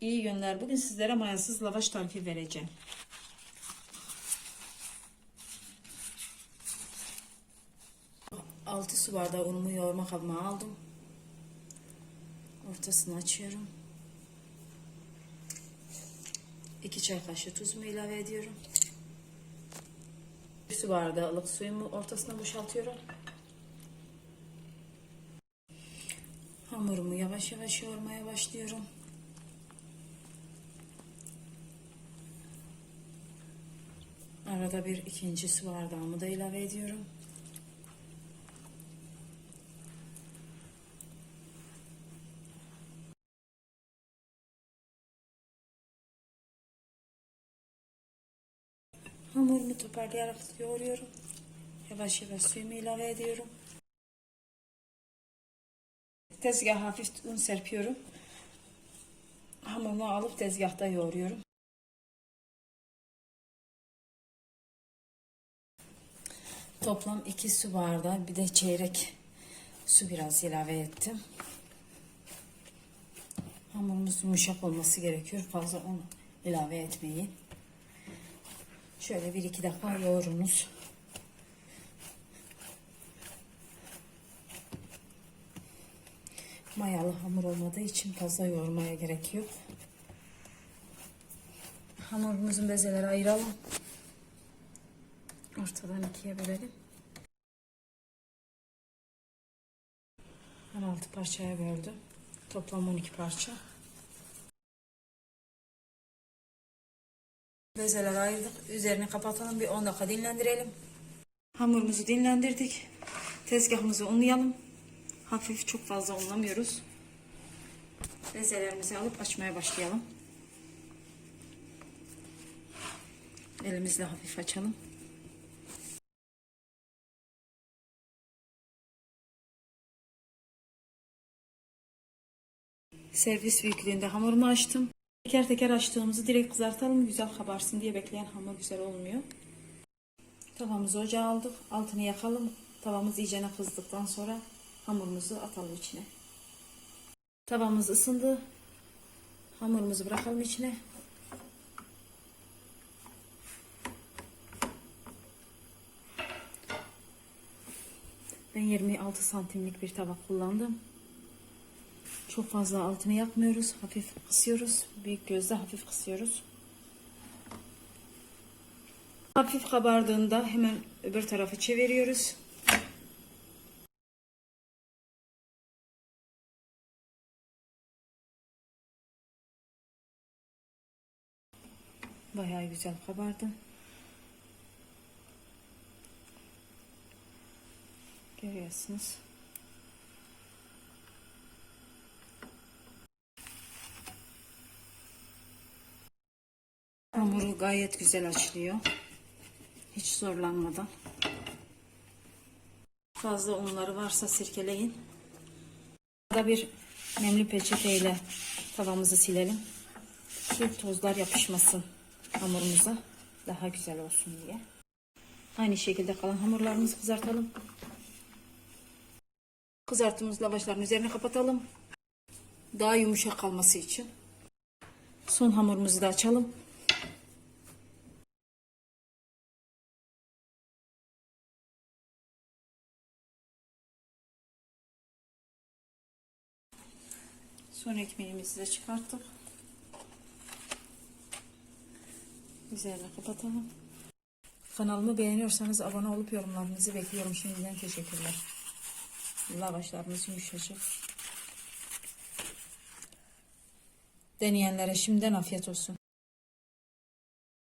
İyi günler. Bugün sizlere mayasız lavaş tarifi vereceğim. Altı su bardağı unumu yoğurma kabıma aldım. Ortasını açıyorum. 2 çay kaşığı tuzumu ilave ediyorum. Bir su bardağı ılık suyumu ortasına boşaltıyorum. Hamurumu yavaş yavaş yoğurmaya başlıyorum. Arada bir ikinci su bardağımı da ilave ediyorum. Hamurumu toparlayarak yoğuruyorum. Yavaş yavaş suyumu ilave ediyorum. Tezgaha hafif un serpiyorum. Hamurumu alıp tezgahta yoğuruyorum. Toplam 2 su bardağı bir de çeyrek su biraz ilave ettim. Hamurumuz yumuşak olması gerekiyor. Fazla un ilave etmeyin. Şöyle bir iki dakika yoğurunuz. Mayalı hamur olmadığı için fazla yoğurmaya gerek yok. Hamurumuzun bezeleri ayıralım. Ortadan ikiye bölelim. Ben altı parçaya böldüm. Toplam 12 parça. Bezeleri ayırdık. Üzerini kapatalım. Bir 10 dakika dinlendirelim. Hamurumuzu dinlendirdik. Tezgahımızı unlayalım. Hafif çok fazla unlamıyoruz. Bezelerimizi alıp açmaya başlayalım. Elimizle hafif açalım. Servis büyüklüğünde hamurumu açtım. Teker teker açtığımızı direkt kızartalım. Güzel kabarsın diye bekleyen hamur güzel olmuyor. Tavamızı ocağa aldık. Altını yakalım. Tavamız iyicene kızdıktan sonra hamurumuzu atalım içine. Tavamız ısındı. Hamurumuzu bırakalım içine. Ben 26 santimlik bir tabak kullandım. Çok fazla altını yakmıyoruz. Hafif kısıyoruz. Büyük gözle hafif kısıyoruz. Hafif kabardığında hemen öbür tarafı çeviriyoruz. Bayağı güzel kabardı. Görüyorsunuz. Hamuru gayet güzel açılıyor. Hiç zorlanmadan. Fazla unları varsa sirkeleyin. Burada bir nemli peçeteyle tavamızı silelim. Ki tozlar yapışmasın hamurumuza. Daha güzel olsun diye. Aynı şekilde kalan hamurlarımızı kızartalım. Kızarttığımız lavaşların üzerine kapatalım. Daha yumuşak kalması için. Son hamurumuzu da açalım. Son ekmeğimizi de çıkarttık. Üzerine kapatalım. Kanalımı beğeniyorsanız abone olup yorumlarınızı bekliyorum. Şimdiden teşekkürler. Lavaşlarımız yumuşacık. Deneyenlere şimdiden afiyet olsun.